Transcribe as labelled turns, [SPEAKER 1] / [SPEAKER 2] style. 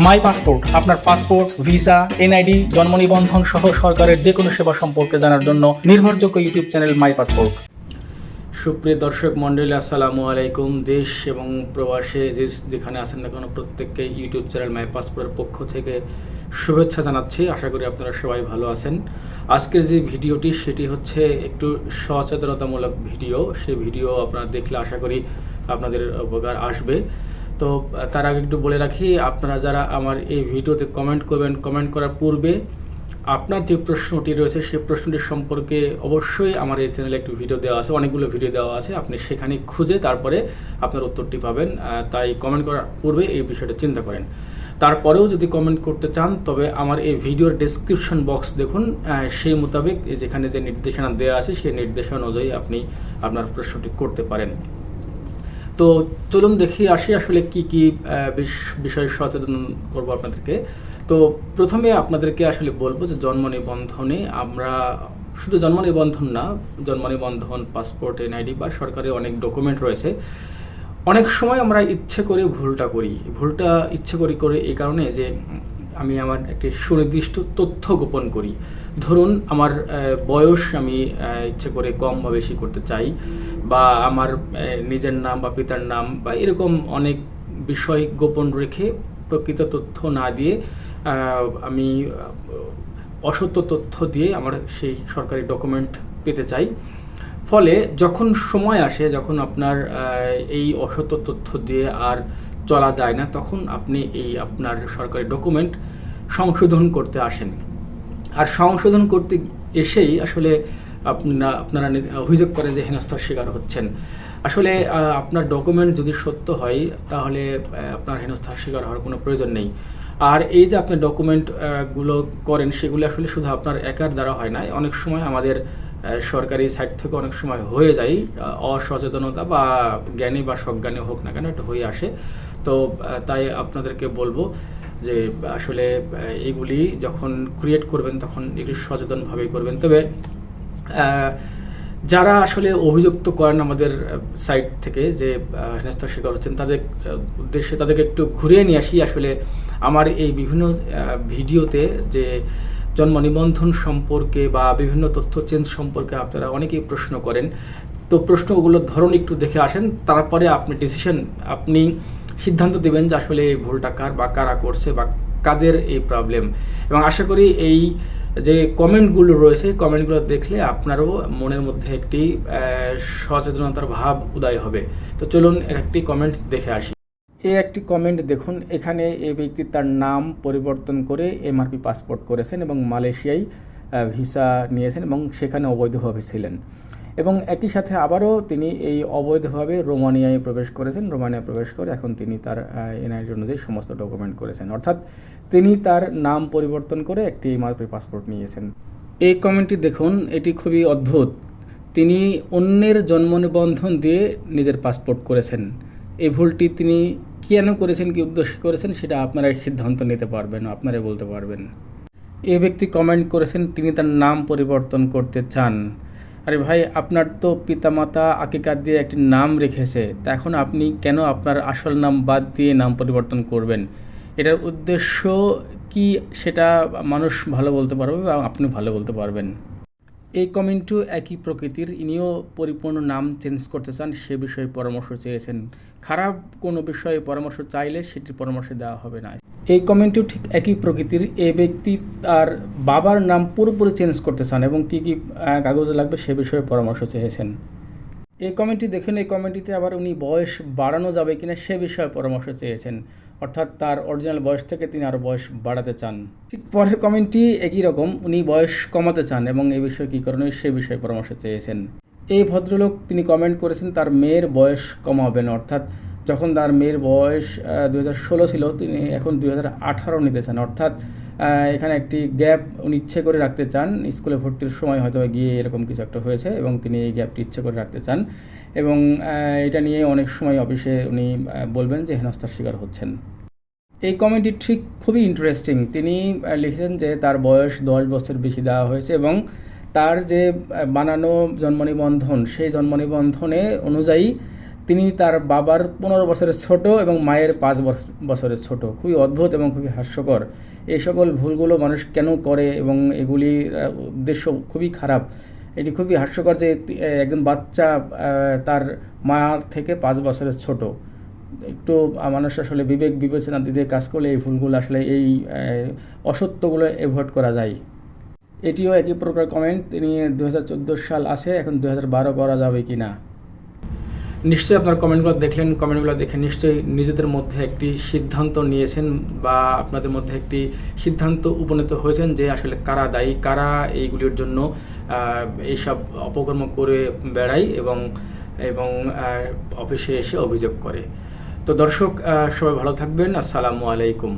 [SPEAKER 1] মাই passport, আপনার passport, visa, NID, জন্ম নিবন্ধন সহ সরকারের যে কোনো সেবা সম্পর্কে জানার জন্য নির্ভরযোগ্য ইউটিউব চ্যানেল মাই পাসপোর্ট। সুপ্রিয় দর্শক মন্ডলী আসসালামু আলাইকুম। দেশ এবং প্রবাসে যে যেখানে আছেন না কেন, প্রত্যেককে ইউটিউব চ্যানেল মাই পাসপোর্টের পক্ষ থেকে শুভেচ্ছা জানাচ্ছি। আশা করি আপনারা সবাই ভালো আছেন। আজকের যে ভিডিওটি, সেটি হচ্ছে একটু সচেতনতামূলক ভিডিও। সেই ভিডিও আপনারা দেখলে আশা করি আপনাদের উপকার আসবে। তো, তার আগে একটু বলে রাখি, আপনারা যারা আমার এই ভিডিওতে কমেন্ট করবেন কমেন্ট করার পূর্বে আপনার যে প্রশ্নটি রয়েছে সেই প্রশ্নটি সম্পর্কে অবশ্যই আমার এই চ্যানেলে একটি ভিডিও দেওয়া আছে, অনেকগুলো ভিডিও দেওয়া আছে, আপনি সেখানে খুঁজে তারপরে আপনার উত্তরটি পাবেন। তাই কমেন্ট করার পূর্বে এই বিষয়টা চিন্তা করেন। তারপরেও যদি কমেন্ট করতে চান, তবে আমার এই ভিডিওর ডেসক্রিপশন বক্স দেখুন। সেই মোতাবেক যেখানে যে নির্দেশনা দেওয়া আছে, সেই নির্দেশনা অনুযায়ী আপনি আপনার প্রশ্নটি করতে পারেন। তো চলুন দেখি, আসি আসলে কি কি বিষয়ে সচেতন করব আপনাদেরকে। তো প্রথমে আপনাদেরকে আসলে বলব যে জন্ম নিবন্ধনে আমরা শুধু জন্ম নিবন্ধন না, জন্ম নিবন্ধন, পাসপোর্ট, এনআইডি বা সরকারি অনেক ডকুমেন্ট রয়েছে। অনেক সময় আমরা ইচ্ছে করে ভুলটা করি। ভুলটা ইচ্ছে করি, করে এই কারণে যে আমি আমার একটি সুনির্দিষ্ট তথ্য গোপন করি। ধরুন, আমার বয়স আমি ইচ্ছে করে কম বা বেশি করতে চাই বা আমার নিজের নাম বা পিতার নাম বা এরকম অনেক বিষয় গোপন রেখে প্রকৃত তথ্য না দিয়ে আমি অসত্য তথ্য দিয়ে আমার সেই সরকারি ডকুমেন্ট পেতে চাই। ফলে যখন সময় আসে, যখন আপনার এই অসত্য তথ্য দিয়ে আর চলা যায় না, তখন আপনি এই আপনার সরকারি ডকুমেন্ট সংশোধন করতে আসেন। আর সংশোধন করতে এসেই আসলে আপনারা আপনারা অভিযোগ করেন যে হেনস্থার শিকার হচ্ছেন। আসলে আপনার ডকুমেন্ট যদি সত্য হয়, তাহলে আপনার হেনস্থার শিকার হওয়ার কোনো প্রয়োজন নেই। আর এই যে আপনি ডকুমেন্টগুলো করেন, সেগুলো আসলে শুধু আপনার একার দ্বারা হয় না, অনেক সময় আমাদের সরকারি সাইট থেকে অনেক সময় হয়ে যায় অসচেতনতা বা জ্ঞানী বা সজ্ঞানী হোক না কেন, এটা হয়ে আসে। তো তাই আপনাদেরকে বলব যে, আসলে এগুলি যখন ক্রিয়েট করবেন, তখন একটু সচেতনভাবেই করবেন। তবে যারা আসলে অভিযুক্ত করেন আমাদের সাইট থেকে যে হেনস্থার শিকার হচ্ছেন, তাদের উদ্দেশ্যে তাদেরকে একটু ঘুরিয়ে নিয়ে আসি। আসলে আমার এই বিভিন্ন ভিডিওতে যে জন্ম নিবন্ধন সম্পর্কে বা বিভিন্ন তথ্য চেঞ্জ সম্পর্কে আপনারা অনেকেই প্রশ্ন করেন। তো প্রশ্নগুলোর ধরন একটু দেখে আসেন, তারপরে আপনি ডিসিশন আপনি সিদ্ধান্ত দেবেন যে আসলে এই ভুলটা কার বা কারা করছে বা কাদের এই প্রবলেম এবং আশা করি এই যে কমেন্টগুলো রয়েছে কমেন্টগুলো দেখলে আপনারও মনের মধ্যে একটি সচেতনতার ভাব উদয় হবে। তো চলুন একটি কমেন্ট দেখে আসি। এই একটি কমেন্ট দেখুন। এখানে এই ব্যক্তি তার নাম পরিবর্তন করে এমআরপি পাসপোর্ট করেছেন এবং মালয়েশিয়ায় ভিসা নিয়েছেন এবং সেখানে অবৈধভাবে ছিলেন। এবং একই সাথে আবারও তিনি এই অবৈধভাবে রোমানিয়ায় প্রবেশ করেছেন। রোমানিয়া প্রবেশ করে এখন তিনি তার এনআইডি অনুযায়ী সমস্ত ডকুমেন্ট করেছেন। অর্থাৎ তিনি তার নাম পরিবর্তন করে একটি এমআরপি পাসপোর্ট নিয়েছেন। এই কমেন্টটি দেখুন, এটি খুবই অদ্ভুত। তিনি অন্যের জন্ম নিবন্ধন দিয়ে নিজের পাসপোর্ট করেছেন। এই ভুলটি তিনি কেন করেছেন, কি উদ্দেশ্যে করেছেন, সেটা আপনারাই সিদ্ধান্ত নিতে পারবেন, আপনারাই বলতে পারবেন। এই ব্যক্তি কমেন্ট করেছেন, তিনি তার নাম পরিবর্তন করতে চান। আরে ভাই, আপনার তো পিতামাতা আকিকার দিয়ে একটি নাম রেখেছে, তা এখন আপনি কেন আপনার আসল নাম বাদ দিয়ে নাম পরিবর্তন করবেন? এটার উদ্দেশ্য কি সেটা মানুষ ভালো বলতে পারবে বা আপনি ভালো বলতে পারবেন? এই কমেন্টও একই প্রকৃতির। ইনিও পরিপূর্ণ নাম চেঞ্জ করতে চান, সে বিষয়ে পরামর্শ চেয়েছেন। খারাপ কোনো বিষয়ে পরামর্শ চাইলে সেটির পরামর্শ দেওয়া হবে না। এই কমেন্টও ঠিক একই প্রকৃতির। এই ব্যক্তি তার বাবার নাম পুরোপুরি চেঞ্জ করতে চান এবং কী কী কাগজ কাগজে লাগবে সে বিষয়ে পরামর্শ চেয়েছেন। এই কমেন্টটি দেখুন, এই কমেন্টটিতে আবার উনি বয়স বাড়ানো যাবে কিনা সে বিষয়ে পরামর্শ চেয়েছেন। অর্থাৎ তার অরিজিনাল বয়স থেকে তিনি আরও বয়স বাড়াতে চান। ঠিক পরের কমেন্টটি একই রকম, উনি বয়স কমাতে চান এবং এই বিষয়ে কী করণীয় সে বিষয়ে পরামর্শ চেয়েছেন। এই ভদ্রলোক তিনি কমেন্ট করেছেন, তার মেয়ের বয়স কমাবেন অর্থাৎ যখন তার মেয়ের বয়স দু হাজার ষোলো ছিল, তিনি এখন দুই হাজার আঠারো নিতে চান। অর্থাৎ এখানে একটি গ্যাপ উনি ইচ্ছে করে রাখতে চান। স্কুলে ভর্তির সময় হয়তো গিয়ে এরকম কিছু একটা হয়েছে এবং তিনি এই গ্যাপটি ইচ্ছে করে রাখতে চান এবং এটা নিয়ে অনেক সময় অফিসে উনি বলবেন যে হেনস্থার শিকার হচ্ছেন। এই কমেন্টটি ঠিক খুবই ইন্টারেস্টিং। তিনি লিখেছেন যে তার বয়স দশ বছর বেশি দেওয়া হয়েছে এবং তার যে বানানো জন্ম নিবন্ধন সেই জন্ম নিবন্ধনে অনুযায়ী তিনি তার বাবার পনেরো বছরের ছোট এবং মায়ের পাঁচ বছ- বছরের ছোট। খুবই অদ্ভুত এবং খুবই হাস্যকর। এই সকল ভুলগুলো মানুষ কেন করে এবং এগুলির উদ্দেশ্য খুবই খারাপ। এটি খুবই হাস্যকর যে একজন বাচ্চা তার মার থেকে পাঁচ বছরের ছোট। একটু মানুষ আসলে বিবেক বিবেচনা দিতে কাজ করলে এই ভুলগুলো আসলে এই অসত্যগুলো অ্যাভয়েড করা যায়। এটিও একই প্রকার কমেন্ট, তিনি দু হাজার চোদ্দ সাল আছে, এখন দু হাজার বারো করা যাবে কি না নিশ্চয়ই আপনার কমেন্টগুলো দেখলেন, কমেন্টগুলো দেখে নিশ্চয়ই নিজেদের মধ্যে একটি সিদ্ধান্ত নিয়েছেন বা আপনাদের মধ্যে একটি সিদ্ধান্ত উপনীত হয়েছেন যে আসলে কারা দায়ী, কারা এইগুলির জন্য এইসব অপকর্ম করে বেড়ায় এবং এবং অফিসে এসে অভিযোগ করে। তো দর্শক সবাই ভালো থাকবেন। আসসালামু আলাইকুম।